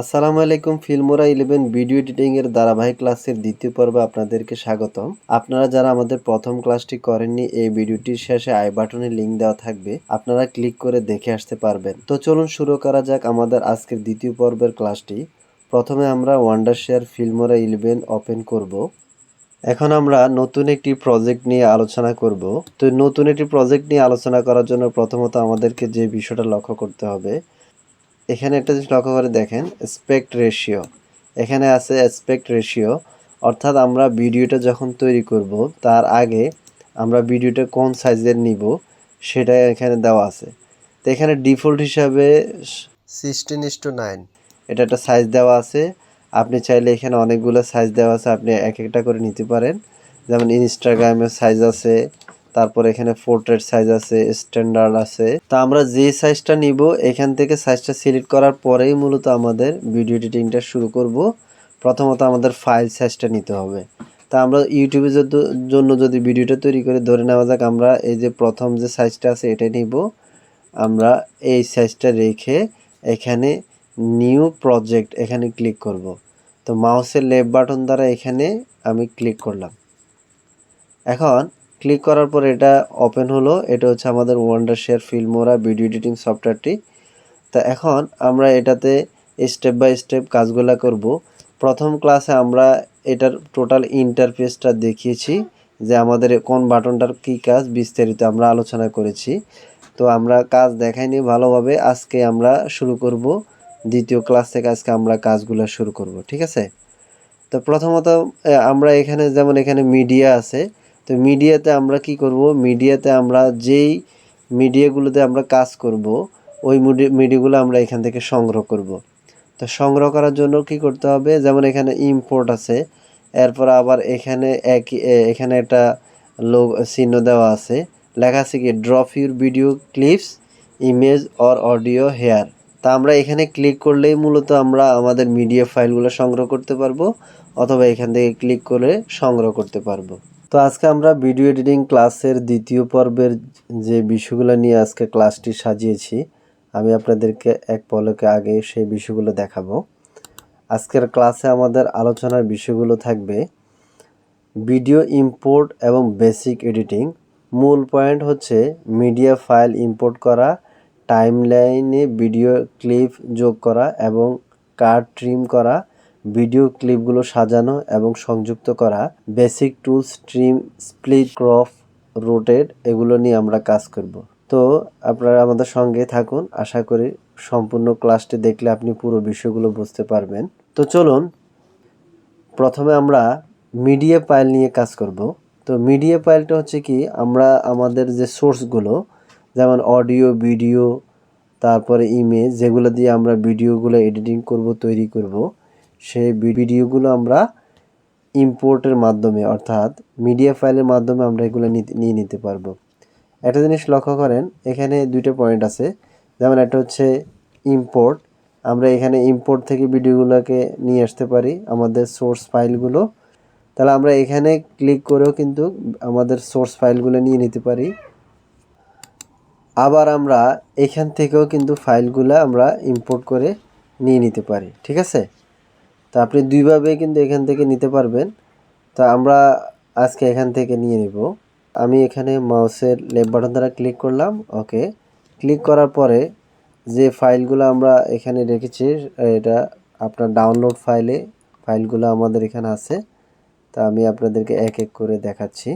আসসালামু আলাইকুম, Filmora eleven video editing এর ধারাবাহিক ক্লাসের দ্বিতীয় পর্বে আপনাদেরকে স্বাগতম। আপনারা যারা আমাদের প্রথম ক্লাসটি করেননি, এই ভিডিওটির শেষে আই বাটনে লিংক দেওয়া থাকবে। আপনারা ক্লিক করে দেখে আসতে পারবেন। তো চলুন শুরু করা যাক আমাদের আজকের দ্বিতীয় পর্বের ক্লাসটি। প্রথমে আমরা Wondershare Filmora eleven open করব। এখন আমরা নতুন একটি প্রজেক্ট নিয়ে আলোচনা করব। তো নতুন একটি প্রজেক্ট নিয়ে আলোচনা করার জন্য প্রথমত আমাদেরকে যে বিষয়টা লক্ষ্য করতে হবে এখানে একটা জিনিস লক্ষ্য করে দেখেন স্পেক্ট রেশিও এখানে আছে স্পেক্ট রেশিও অর্থাৎ আমরা ভিডিওটা যখন তৈরি করব, তার আগে আমরা ভিডিওটা কোন সাইজের নিব, সেটা এখানে দেওয়া আছে। তো এখানে ডিফল্ট হিসাবে সিক্সটিন ইস টু নাইন এটা একটা সাইজ দেওয়া আছে। আপনি চাইলে এখানে অনেকগুলো সাইজ দেওয়া আছে, আপনি এক একটা করে নিতে পারেন। যেমন ইনস্টাগ্রামের সাইজ আছে তারপর এখানে পোর্ট্রেট সাইজ আছে স্ট্যান্ডার্ড আছে। তা আমরা যে সাইজটা নিব, এখান থেকে সাইজটা সিলেক্ট করার পরেই মূলত আমাদের ভিডিও এডিটিংটা শুরু করব। প্রথমত আমাদের ফাইল সাইজটা নিতে হবে। তা আমরা ইউটিউবের জন্য যদি ভিডিওটা তৈরি করে, ধরে নেওয়া যাক আমরা এই যে প্রথম যে সাইজটা আছে, এটাই নিব। আমরা এই সাইজটা রেখে এখানে নিউ প্রজেক্ট এখানে ক্লিক করব। তো মাউসের লেফট বাটন দ্বারা এখানে আমি ক্লিক করলাম। এখন ক্লিক করার পর এটা ওপেন হলো। এটা হচ্ছে আমাদের Wondershare Filmora video editing সফটওয়্যারটি তা এখন আমরা এটাতে স্টেপ বাই স্টেপ কাজগুলো করব। প্রথম ক্লাসে আমরা এটার টোটাল ইন্টারফেসটা দেখিয়েছি যে আমাদের কোন বাটনটার কী কাজ বিস্তারিত আমরা আলোচনা করেছি। তো আমরা কাজ দেখাইনি ভালোভাবে। আজকে আমরা শুরু করব। দ্বিতীয় ক্লাস থেকে আজকে আমরা কাজগুলো শুরু করব, ঠিক আছে? তো প্রথমত আমরা এখানে যেমন এখানে মিডিয়া আছে তো মিডিয়াতে আমরা কি করব? মিডিয়াতে আমরা যেই মিডিয়াগুলোতে আমরা কাজ করব, ওই মিডিয়াগুলো আমরা এখান থেকে সংগ্রহ করব। তো সংগ্রহ করার জন্য কি করতে হবে? যেমন এখানে ইম্পোর্ট আছে, এরপর আবার এখানে এক এখানে একটা লোক চিহ্ন দেওয়া আছে। লেখা আছে কি drop your video clips image or audio here তা আমরা এখানে ক্লিক করলেই মূলত আমরা আমাদের মিডিয়া ফাইলগুলো সংগ্রহ করতে পারব, অথবা এখান থেকে ক্লিক করে সংগ্রহ করতে পারব। তো আজকে আমরা ভিডিও এডিটিং ক্লাসের দ্বিতীয় পর্বের যে বিষয়গুলো নিয়ে আজকে ক্লাসটি সাজিয়েছি, আমি আপনাদেরকে এক পলকে আগে সেই বিষয়গুলো দেখাবো। আজকের ক্লাসে আমাদের আলোচনার বিষয়গুলো থাকবে ভিডিও ইম্পোর্ট এবং বেসিক এডিটিং মূল পয়েন্ট হচ্ছে মিডিয়া ফাইল ইম্পোর্ট করা টাইমলাইনে ভিডিও ক্লিপ যোগ করা এবং কার্ড ট্রিম করা। ভিডিও ক্লিপগুলো সাজানো এবং সংযুক্ত করা, basic tools, trim, split crop rotate, এগুলো নিয়ে আমরা কাজ করব। তো আপনারা আমাদের সঙ্গে থাকুন, আশা করি সম্পূর্ণ ক্লাসটি দেখলে আপনি পুরো বিষয়গুলো বুঝতে পারবেন। তো চলুন, প্রথমে আমরা মিডিয়া পাইল নিয়ে কাজ করব। তো মিডিয়া পাইলটা হচ্ছে কি, আমরা আমাদের যে সোর্সগুলো, যেমন অডিও, ভিডিও, তারপরে ইমেজ, যেগুলো দিয়ে আমরা ভিডিওগুলো এডিটিং করব, তৈরি করব। সেই ভিডিওগুলো আমরা ইম্পোর্টের মাধ্যমে, অর্থাৎ মিডিয়া ফাইলের মাধ্যমে আমরা এগুলো নিয়ে নিতে পারব। একটা জিনিস লক্ষ্য করেন, এখানে দুইটা পয়েন্ট আছে। যেমন একটা হচ্ছে ইম্পোর্ট আমরা এখানে ইম্পোর্ট থেকে ভিডিওগুলোকে নিয়ে আসতে পারি, আমাদের সোর্স ফাইলগুলো তাহলে আমরা এখানে ক্লিক করেও কিন্তু আমাদের সোর্স ফাইলগুলো নিয়ে নিতে পারি। আবার আমরা এখান থেকেও কিন্তু ফাইলগুলো আমরা ইম্পোর্ট করে নিয়ে নিতে পারি, ঠিক আছে? তো আপনি দুইভাবে কিন্তু এখান থেকে নিতে পারবেন। তো আমরা আজকে এখান থেকে নিয়ে নিব। আমি এখানে মাউসের লেফট বাটন দ্বারা ক্লিক করলাম, ওকে। ক্লিক করার পরে যে ফাইলগুলো আমরা এখানে রেখেছি, এটা আপনার ডাউনলোড ফাইলে, ফাইলগুলো আমাদের এখানে আছে। তা আমি আপনাদেরকে এক এক করে দেখাচ্ছি।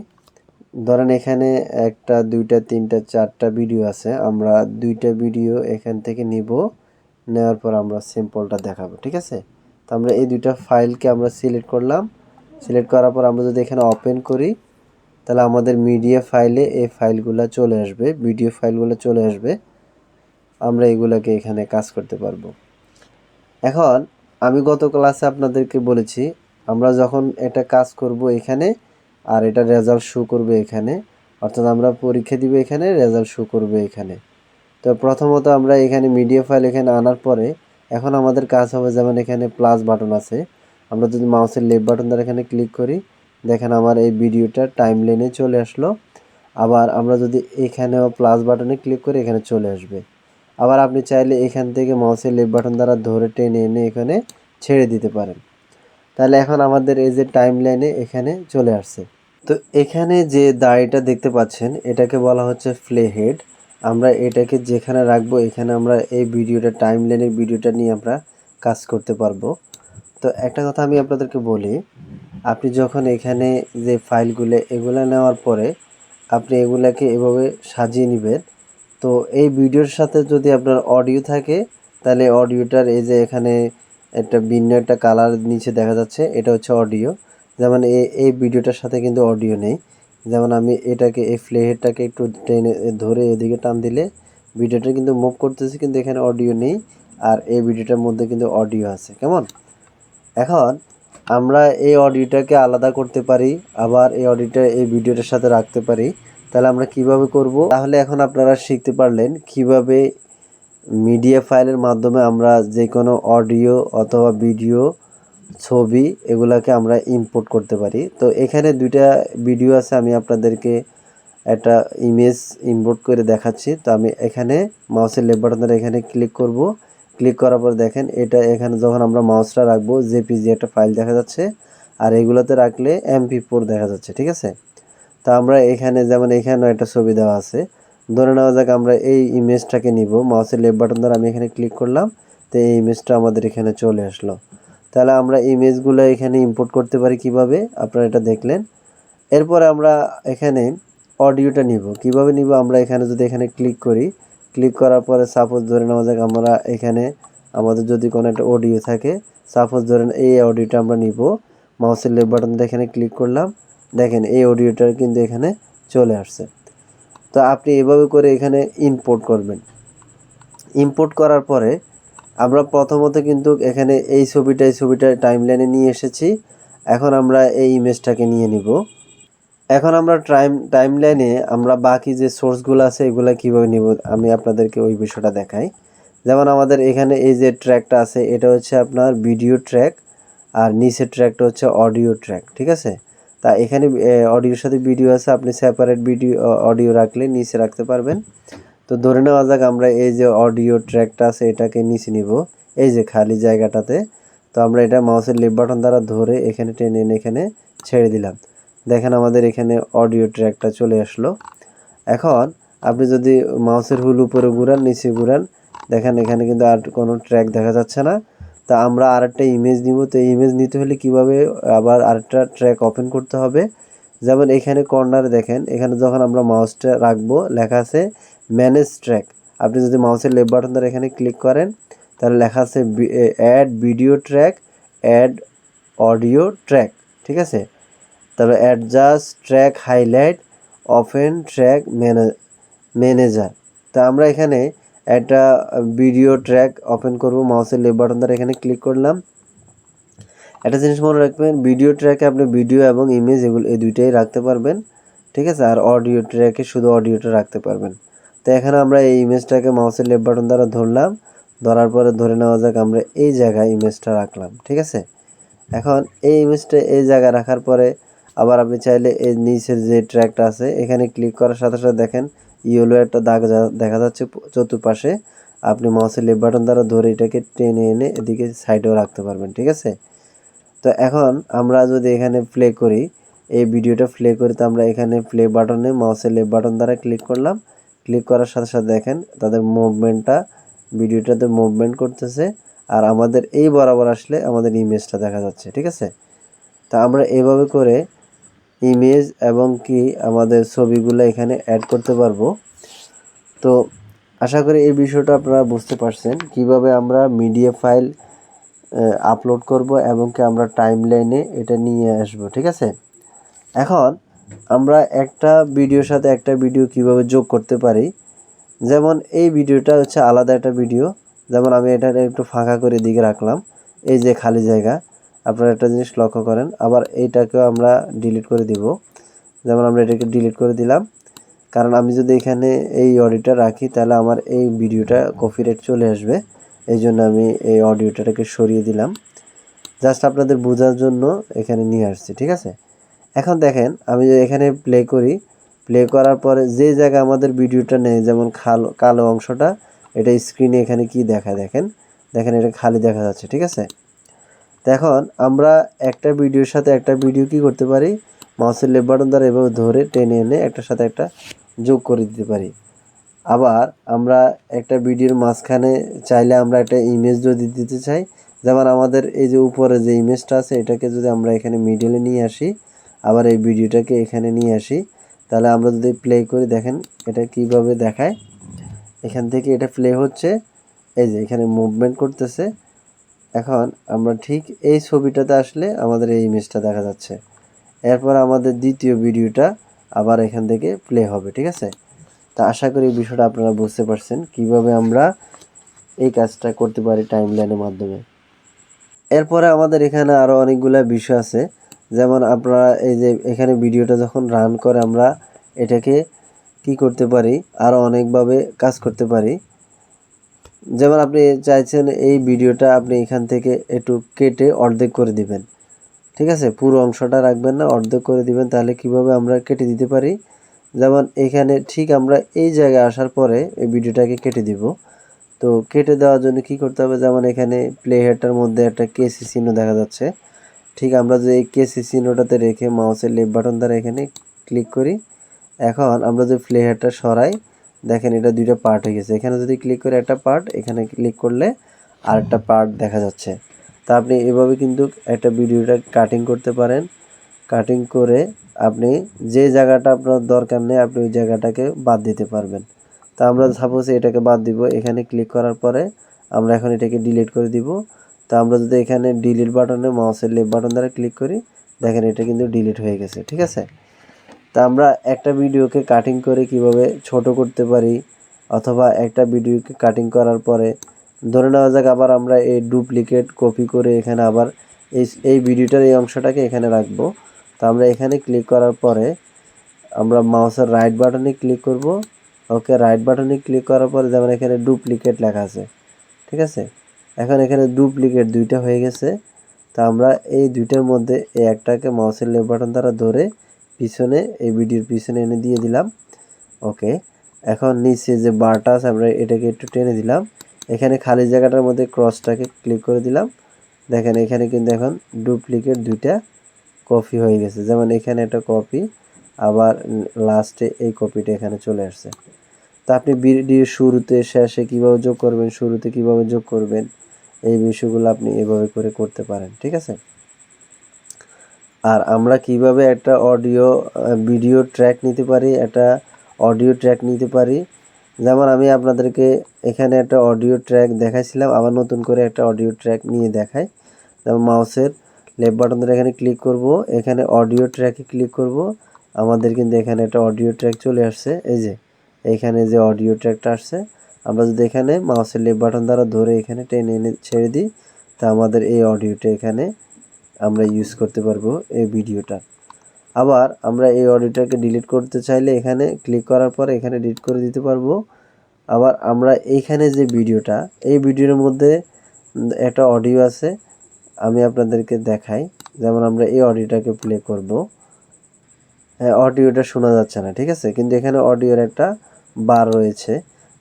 ধরেন এখানে একটা, দুইটা, তিনটা, চারটা ভিডিও আছে। আমরা দুইটা ভিডিও এখান থেকে নিব, নেওয়ার পর আমরা সিম্পলটা দেখাবো, ঠিক আছে? তো আমরা এই দুইটা ফাইলকে আমরা সিলেক্ট করলাম। সিলেক্ট করার পর আমরা যদি এখানে ওপেন করি, তাহলে আমাদের মিডিয়া ফাইলে এই ফাইলগুলো চলে আসবে, ভিডিও ফাইলগুলো চলে আসবে। আমরা এগুলোকে এখানে কাজ করতে পারব। এখন আমি গত ক্লাসে আপনাদেরকে বলেছি, আমরা যখন এটা কাজ করব এখানে, আর এটা রেজাল্ট শো করবে এখানে, অর্থাৎ আমরা পরীক্ষা দিব এখানে রেজাল্ট শো করবে এখানে। তো প্রথমত আমরা এখানে মিডিয়া ফাইল এখানে আনার পরে এখন আমাদের কাজ হবে, যেমন এখানে প্লাস বাটন আছে। আমরা যদি মাউসের লেফট বাটন দ্বারা এখানে ক্লিক করি, দেখেন আমার এই ভিডিওটা টাইম লাইনে চলে আসলো। আবার আমরা যদি এখানেও প্লাস বাটনে ক্লিক করি, এখানে চলে আসবে। আবার আপনি চাইলে এখান থেকে মাউসের লেফট বাটন দ্বারা ধরে টেনে এনে এখানে ছেড়ে দিতে পারেন। তাহলে এখন আমাদের এই যে টাইম লাইনে এখানে চলে আসছে। তো এখানে যে দাড়িটা দেখতে পাচ্ছেন, এটাকে বলা হচ্ছে ফ্লে হেড আমরা এটাকে যেখানে রাখব, এখানে আমরা এই ভিডিওটা টাইম লাইনের ভিডিওটা নিয়ে আমরা কাজ করতে পারব। তো একটা কথা আমি আপনাদেরকে বলি, আপনি যখন এখানে যে ফাইলগুলো, এগুলো নেওয়ার পরে আপনি এগুলাকে এভাবে সাজিয়ে নেবেন, তো এই ভিডিওর সাথে যদি আপনার অডিও থাকে, তাহলে অডিওটার এই যে এখানে একটা ভিন্ন একটা কালার নিচে দেখা যাচ্ছে, এটা হচ্ছে অডিও যেমন এই এই ভিডিওটার সাথে কিন্তু অডিও নেই। যেমন আমি এটাকে, এই ফ্লেহেডটাকে একটু টেনে, ধরে এদিকে টান দিলে ভিডিওটা কিন্তু মুভ করতেছি, কিন্তু এখানে অডিও নেই। আর এই ভিডিওটার মধ্যে কিন্তু অডিও আছে, কেমন? এখন আমরা এই অডিওটাকে আলাদা করতে পারি, আবার এই অডিওটা এই ভিডিওটার সাথে রাখতে পারি। তাহলে আমরা কীভাবে করব? তাহলে এখন আপনারা শিখতে পারলেন কীভাবে মিডিয়া ফাইলের মাধ্যমে আমরা যে কোনো অডিও অথবা ভিডিও ছবি এগুলাকে আমরা ইম্পোর্ট করতে পারি। তো এখানে দুইটা ভিডিও আছে, আমি আপনাদেরকে একটা ইমেজ ইম্পোর্ট করে দেখাচ্ছি। তো আমি এখানে মাউসের লেফট বাটন ধরে এখানে ক্লিক করব। ক্লিক করার পর দেখেন, এটা এখানে যখন আমরা মাউসটা রাখব জেপিজি একটা ফাইল দেখা যাচ্ছে, আর এগুলোতে রাখলে এমপি ফোর দেখা যাচ্ছে, ঠিক আছে? তো আমরা এখানে যেমন এখানেও একটা ছবি দেওয়া আছে। ধরে নেওয়া যাক, আমরা এই ইমেজটাকে নিব। মাউসের লেফট বাটন দ্বারা আমি এখানে ক্লিক করলাম, তো এই ইমেজটা আমাদের এখানে চলে আসলো। তাহলে আমরা ইমেজগুলো এখানে ইম্পোর্ট করতে পারি কীভাবে? আপনারা এটা দেখলেন। এরপরে আমরা এখানে অডিওটা নিব। কীভাবে নিব? আমরা এখানে যদি এখানে ক্লিক করি ক্লিক করার পরে সাপোজ ধরে নেওয়া যাক আমরা এখানে আমাদের যদি কোনো একটা অডিও থাকে সাপোজ ধরেন এই অডিওটা আমরা নিব। মাউসের লেফট বাটন এখানে ক্লিক করলাম। দেখেন এই অডিওটা কিন্তু এখানে চলে আসছে। তো আপনি এভাবে করে এখানে ইম্পোর্ট করবেন। ইম্পোর্ট করার পরে আমরা প্রথমত কিন্তু এখানে এই ছবিটা এই ছবিটা টাইম লাইনে নিয়ে এসেছি। এখন আমরা এই ইমেজটাকে নিয়ে নিব। এখন আমরা টাইম টাইম লাইনে আমরা বাকি যে সোর্সগুলো আছে, এগুলো কীভাবে নিব, আমি আপনাদেরকে ওই বিষয়টা দেখাই। যেমন আমাদের এখানে এই যে ট্র্যাকটা আছে, এটা হচ্ছে আপনার ভিডিও ট্র্যাক আর নিচের ট্র্যাকটা হচ্ছে অডিও ট্র্যাক ঠিক আছে? তা এখানে অডিওর সাথে ভিডিও আছে, আপনি সেপারেট ভিডিও অডিও রাখলে নিচে রাখতে পারবেন। তো ধরে নেওয়া যাক আমরা এই যে অডিও ট্র্যাকটা আছে, এটাকে নিচে নিব। এই যে খালি জায়গাটাতে। তো আমরা এটা মাউসের লেফট বাটন দ্বারা ধরে এখানে টেনে এনে এখানে ছেড়ে দিলাম। দেখেন আমাদের এখানে অডিও ট্র্যাকটা চলে আসলো। এখন আপনি যদি মাউসের হুল উপরে ঘুরান, নিচে ঘুরান, দেখেন এখানে কিন্তু আর কোনো ট্র্যাক দেখা যাচ্ছে না। তা আমরা আরেকটা ইমেজ নিব। তো এই ইমেজ নিতে হলে কীভাবে আবার আরেকটা ট্র্যাক ওপেন করতে হবে? যেমন এখানে কর্নারে দেখেন, এখানে যখন আমরা মাউসটা রাখব, লেখা আছে ম্যানেজ ট্র্যাক আপনি যদি মাউসের লেফট বাটন ধরে এখানে ক্লিক করেন, তাহলে লেখা আছে add video track add audio track ঠিক আছে? তারপরে adjust track highlight often track manager তা আমরা এখানে একটা ভিডিও ট্র্যাক ওপেন করব, মাউসের লেফট বাটন দ্বারা এখানে ক্লিক করলাম। একটা জিনিস মনে রাখবেন ভিডিও ট্র্যাকে আপনি ভিডিও এবং ইমেজ এগুলো, এই দুইটাই রাখতে পারবেন, ঠিক আছে? আর অডিও ট্র্যাকে শুধু অডিওটা রাখতে পারবেন। তো এখানে আমরা এই ইমেজটাকে মাউসের লেফট বাটন দ্বারা ধরলাম। ধরার পরে ধরে নেওয়া যাক আমরা এই জায়গায় ইমেজটা রাখলাম, ঠিক আছে? এখন এই ইমেজটা এই জায়গায় রাখার পরে আবার আপনি চাইলে এই নিচের যে ট্র্যাকটা আছে, এখানে ক্লিক করার সাথে সাথে দেখেন ইয়েলো একটা দাগ দেখা যাচ্ছে চতুর্পাশে। আপনি মাউসের লেফট বাটন দ্বারা ধরে এটাকে টেনে এনে এদিকে সাইডেও রাখতে পারবেন, ঠিক আছে? তো এখন আমরা যদি এখানে প্লে করি, এই ভিডিওটা প্লে করি, তো আমরা এখানে প্লে বাটনে মাউসের লেফট বাটন দ্বারা ক্লিক করলাম। ক্লিক করার সাথে সাথে দেখেন তাদের মুভমেন্টটা ভিডিওটাতে মুভমেন্ট করতেছে আর আমাদের এই বরাবর আসলে আমাদের ইমেজটা দেখা যাচ্ছে, ঠিক আছে? তা আমরা এভাবে করে ইমেজ এবং কি আমাদের ছবিগুলো এখানে অ্যাড করতে পারব। তো আশা করি এই বিষয়টা আপনারা বুঝতে পারছেন কীভাবে আমরা মিডিয়া ফাইল আপলোড করব এবং কি আমরা টাইম লাইনে এটা নিয়ে আসব, ঠিক আছে? এখন আমরা একটা ভিডিওর সাথে একটা ভিডিও কীভাবে যোগ করতে পারি। যেমন এই ভিডিওটা হচ্ছে আলাদা একটা ভিডিও। যেমন আমি এটা একটু ফাঁকা করে দিকে রাখলাম। এই যে খালি জায়গা, আপনারা একটা জিনিস লক্ষ্য করেন। আবার এইটাকেও আমরা ডিলিট করে দিব। যেমন আমরা এটাকে ডিলিট করে দিলাম। কারণ আমি যদি এখানে এই অডিওটা রাখি, তাহলে আমার এই ভিডিওটা কপিরাইট চলে আসবে। এই জন্য আমি এই অডিওটাকে সরিয়ে দিলাম। জাস্ট আপনাদের বোঝার জন্য এখানে নিয়ে আসছি, ঠিক আছে? এখন দেখেন, আমি এখানে প্লে করি প্লে করার পরে যে জায়গায় আমাদের ভিডিওটা নেই, যেমন কালো কালো অংশটা, এটা স্ক্রিনে এখানে কি দেখা দেখেন? দেখেন এটা খালি দেখা যাচ্ছে, ঠিক আছে? এখন আমরা একটা ভিডিওর সাথে একটা ভিডিও কি করতে পারি? মাউসের লেফট বাটন দ্বারা এভাবে ধরে টেনে এনে একটার সাথে একটা যোগ করে দিতে পারি। আবার আমরা একটা ভিডিওর মাঝখানে চাইলে আমরা একটা ইমেজ যদি দিতে চাই, যেমন আমাদের এই যে উপরে যে ইমেজটা আছে, এটাকে যদি আমরা এখানে মিডলে নিয়ে আসি আবার এই ভিডিওটাকে এখানে নিয়ে আসি। তাহলে আমরা যদি প্লে করি, দেখেন এটা কীভাবে দেখায়। এখান থেকে এটা প্লে হচ্ছে। এই যে এখানে মুভমেন্ট করতেছে। এখন আমরা ঠিক এই ছবিটাতে আসলে আমাদের এই ইমেজটা দেখা যাচ্ছে। এরপর আমাদের দ্বিতীয় ভিডিওটা আবার এখান থেকে প্লে হবে, ঠিক আছে? তা আশা করি বিষয়টা আপনারা বুঝতে পারছেন কীভাবে আমরা এই কাজটা করতে পারি টাইম লাইনের মাধ্যমে। এরপরে আমাদের এখানে আরও অনেকগুলা বিষয় আছে। যেমন আপনারা এই যে এখানে ভিডিওটা যখন রান করে আমরা এটাকে কি করতে পারি আরও অনেকভাবে কাজ করতে পারি। যেমন আপনি চাইছেন এই ভিডিওটা আপনি এখান থেকে একটু কেটে অর্ধেক করে দিবেন। ঠিক আছে? পুরো অংশটা রাখবেন না, অর্ধেক করে দিবেন, তাহলে কীভাবে আমরা কেটে দিতে পারি? যেমন এখানে ঠিক আমরা এই জায়গায় আসার পরে এই ভিডিওটাকে কেটে দিব। তো কেটে দেওয়ার জন্য কি করতে হবে? যেমন এখানে প্লে হেডটার মধ্যে একটা কেসি চিহ্ন দেখা যাচ্ছে। ঠিক আমরা যে এই কেসি চিহ্নটাতে রেখে মাউসের লেফট বাটন দ্বারা এখানে ক্লিক করি, এখন আমরা যে হেডটা সরাই, দেখেন এটা দুইটা পার্ট হয়ে গেছে। এখানে যদি ক্লিক করে একটা পার্ট এখানে ক্লিক করলে আরেকটা পার্ট দেখা যাচ্ছে। তা আপনি এভাবে কিন্তু একটা ভিডিওটা কাটিং করতে পারেন। কাটিং করে আপনি যে জায়গাটা আপনার দরকার নেই, আপনি ওই জায়গাটাকে বাদ দিতে পারবেন। তা আমরা সাপোজ এটাকে বাদ দিব। এখানে ক্লিক করার পরে আমরা এখন এটাকে ডিলিট করে দিব। তা আমরা যদি এখানে ডিলিট বাটনে মাউসের লেফট বাটন দ্বারা ক্লিক করি, দেখেন এটা কিন্তু ডিলিট হয়ে গেছে, ঠিক আছে? তা আমরা একটা ভিডিওকে কাটিং করে কীভাবে ছোট করতে পারি, অথবা একটা ভিডিওকে কাটিং করার পরে, ধরে নেওয়া যাক আবার আমরা এই ডুপ্লিকেট কপি করে এখানে আবার এই এই ভিডিওটার এই অংশটাকে এখানে রাখব। তো আমরা এখানে ক্লিক করার পরে আমরা মাউসের রাইট বাটনে ক্লিক করব। ওকে রাইট বাটনে ক্লিক করার পরে যেমন এখানে ডুপ্লিকেট লেখা আছে, ঠিক আছে? এখন এখানে ডুপ্লিকেট দুইটা হয়ে গেছে। তা আমরা এই দুইটার মধ্যে এই একটাকে মাউসের লেফট বাটন দ্বারা ধরে পিছনে এই ভিডিওর পিছনে এনে দিয়ে দিলাম। ওকে, এখন নিচে যে বারটা আছে আমরা এটাকে একটু টেনে দিলাম। এখানে খালি জায়গাটার মধ্যে ক্রসটাকে ক্লিক করে দিলাম। দেখেন এখানে কিন্তু এখন ডুপ্লিকেট দুইটা কপি হয়ে গেছে। যেমন এখানে একটা কপি আবার লাস্টে এই কপিটা এখানে চলে আসছে। তা আপনি ভিডিও শুরুতে, শেষে কীভাবে যোগ করবেন, শুরুতে কীভাবে যোগ করবেন এই বিষয়গুলো আপনি এভাবে করে করতে পারেন, ঠিক আছে? আর আমরা কীভাবে একটা অডিও ভিডিও ট্র্যাক নিতে পারি, একটা অডিও ট্র্যাক নিতে পারি? যেমন আমি আপনাদেরকে এখানে একটা অডিও ট্র্যাক দেখাইছিলাম, আবার নতুন করে একটা অডিও ট্র্যাক নিয়ে দেখাই। যেমন মাউসের লেফট বাটন ধরে এখানে ক্লিক করব, এখানে অডিও ট্র্যাকে ক্লিক করব। আমাদের কিন্তু এখানে একটা অডিও ট্র্যাক চলে আসছে, এই যে, এখানে যে অডিও ট্র্যাকটা আসছে আমরা যদি এখানে মাউসের লেফট বাটন দ্বারা ধরে এখানে টেনে এনে ছেড়ে দিই, তা আমাদের এই অডিওটা এখানে আমরা ইউজ করতে পারব এই ভিডিওটা আবার আমরা এই অডিওটাকে ডিলিট করতে চাইলে এখানে ক্লিক করার পর এখানে ডিলিট করে দিতে পারব। আবার আমরা এইখানে যে ভিডিওটা এই ভিডিওর মধ্যে একটা অডিও আছে, আমি আপনাদেরকে দেখাই। যেমন আমরা এই অডিওটাকে প্লে করব। হ্যাঁ অডিওটা শোনা যাচ্ছে না, ঠিক আছে? কিন্তু এখানে অডিওর একটা বার রয়েছে।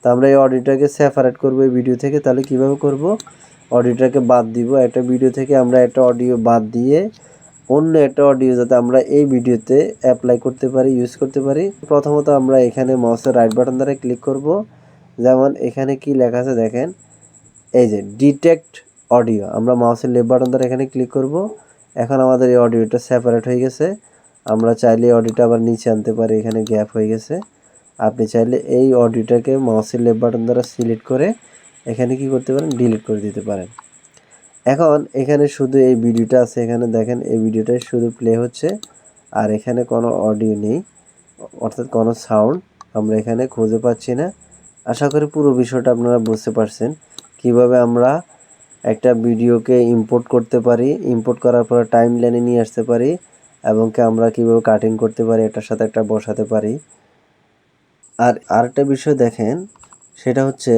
তো আমরা এই অডিওটাকে সেপারেট করব এই ভিডিও থেকে। তাহলে কীভাবে করব? অডিওটাকে বাদ দিব। একটা ভিডিও থেকে আমরা একটা অডিও বাদ দিয়ে অন্য একটা অডিও যাতে আমরা এই ভিডিওতে অ্যাপ্লাই করতে পারি ইউজ করতে পারি। প্রথমত আমরা এখানে মাউসের রাইট বাটন দ্বারা ক্লিক করব। যেমন এখানে কি লেখা আছে দেখেন? এই যে ডিটেক্ট অডিও আমরা মাউসের লেফট বাটন দ্বারা এখানে ক্লিক করব। এখন আমাদের এই অডিওটা সেপারেট হয়ে গেছে। আমরা চাইলে অডিওটা আবার নিচে আনতে পারি। এখানে গ্যাপ হয়ে গেছে। আপনি চাইলে এই অডিওটাকে মাউসের লেফট বাটন দ্বারা সিলেক্ট করে এখানে কি করতে পারেন ডিলিট করে দিতে পারেন। এখন এখানে শুধু এই ভিডিওটা আছে, এখানে দেখেন এই ভিডিওটাই শুধু প্লে হচ্ছে, আর এখানে কোনো অডিও নেই, অর্থাৎ কোনো সাউন্ড আমরা এখানে খুঁজে পাচ্ছি না। আশা করি পুরো বিষয়টা আপনারা বুঝতে পারছেন। কীভাবে আমরা একটা ভিডিওকে ইম্পোর্ট করতে পারি ইম্পোর্ট করার পরে টাইম লাইনে নিয়ে আসতে পারি, এবং কি আমরা কীভাবে কাটিং করতে পারি, এটার সাথে একটা বসাতে পারি। আর আরেকটা বিষয় দেখেন, সেটা হচ্ছে,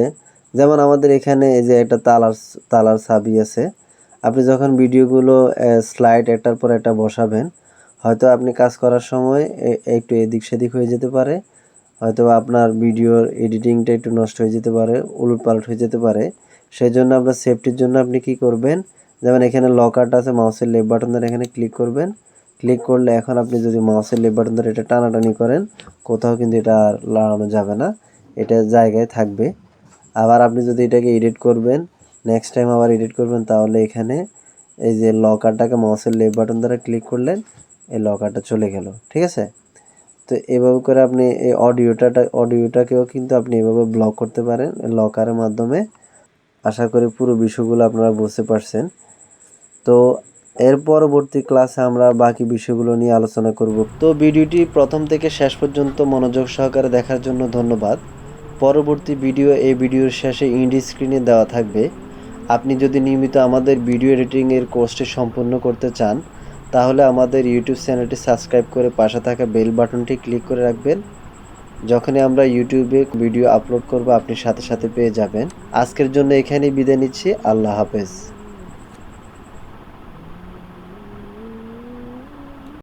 যেমন আমাদের এখানে এই যে একটা তালার তালার ছাবি আছে, আপনি যখন ভিডিওগুলো স্লাইড একটার পর একটা বসাবেন, হয়তো আপনি কাজ করার সময় একটু এদিক সেদিক হয়ে যেতে পারে হয়তো আপনার ভিডিওর এডিটিংটা একটু নষ্ট হয়ে যেতে পারে, উলটপালট হয়ে যেতে পারে সেই জন্য আপনার সেফটির জন্য আপনি কি করবেন, যেমন এখানে লকারটা আছে মাউসের লেফট বাটন ধরে এখানে ক্লিক করবেন ক্লিক করলে এখন আপনি যদি মাউসের লেফট বাটন ধরে এটা টানাটানি করেন, কোথাও কিন্তু এটা আর লাগানো যাবে না। এটা জায়গায় থাকবে। আবার আপনি যদি এটাকে এডিট করবেন নেক্সট টাইম আবার এডিট করবেন, তাহলে এখানে এই যে লকারটাকে মাউসের লেফট বাটন দ্বারা ক্লিক করলেন, এই লকারটা চলে গেল। ঠিক আছে? তো এভাবে করে আপনি এই অডিওটাটা অডিওটাকেও কিন্তু আপনি এভাবে ব্লক করতে পারেন লকারের মাধ্যমে। আশা করি পুরো বিষয়গুলো আপনারা বুঝতে পারছেন। তো এর পরবর্তী ক্লাসে আমরা বাকি বিষয়গুলো নিয়ে আলোচনা করব। তো ভিডিওটি প্রথম থেকে শেষ পর্যন্ত মনোযোগ সহকারে দেখার জন্য ধন্যবাদ। পরবর্তী ভিডিও এই ভিডিওর শেষে ইন্ডি স্ক্রিনে দেওয়া থাকবে। আপনি যদি নিয়মিত আমাদের ভিডিও এডিটিংয়ের কোর্সটি সম্পূর্ণ করতে চান, তাহলে আমাদের ইউটিউব চ্যানেলটি সাবস্ক্রাইব করে পাশে থাকা বেল বাটনটি ক্লিক করে রাখবেন। যখনই আমরা ইউটিউবে ভিডিও আপলোড করব, আপনি সাথে সাথে পেয়ে যাবেন। আজকের জন্য এখানেই বিদায় নিচ্ছি। আল্লাহ হাফেজ।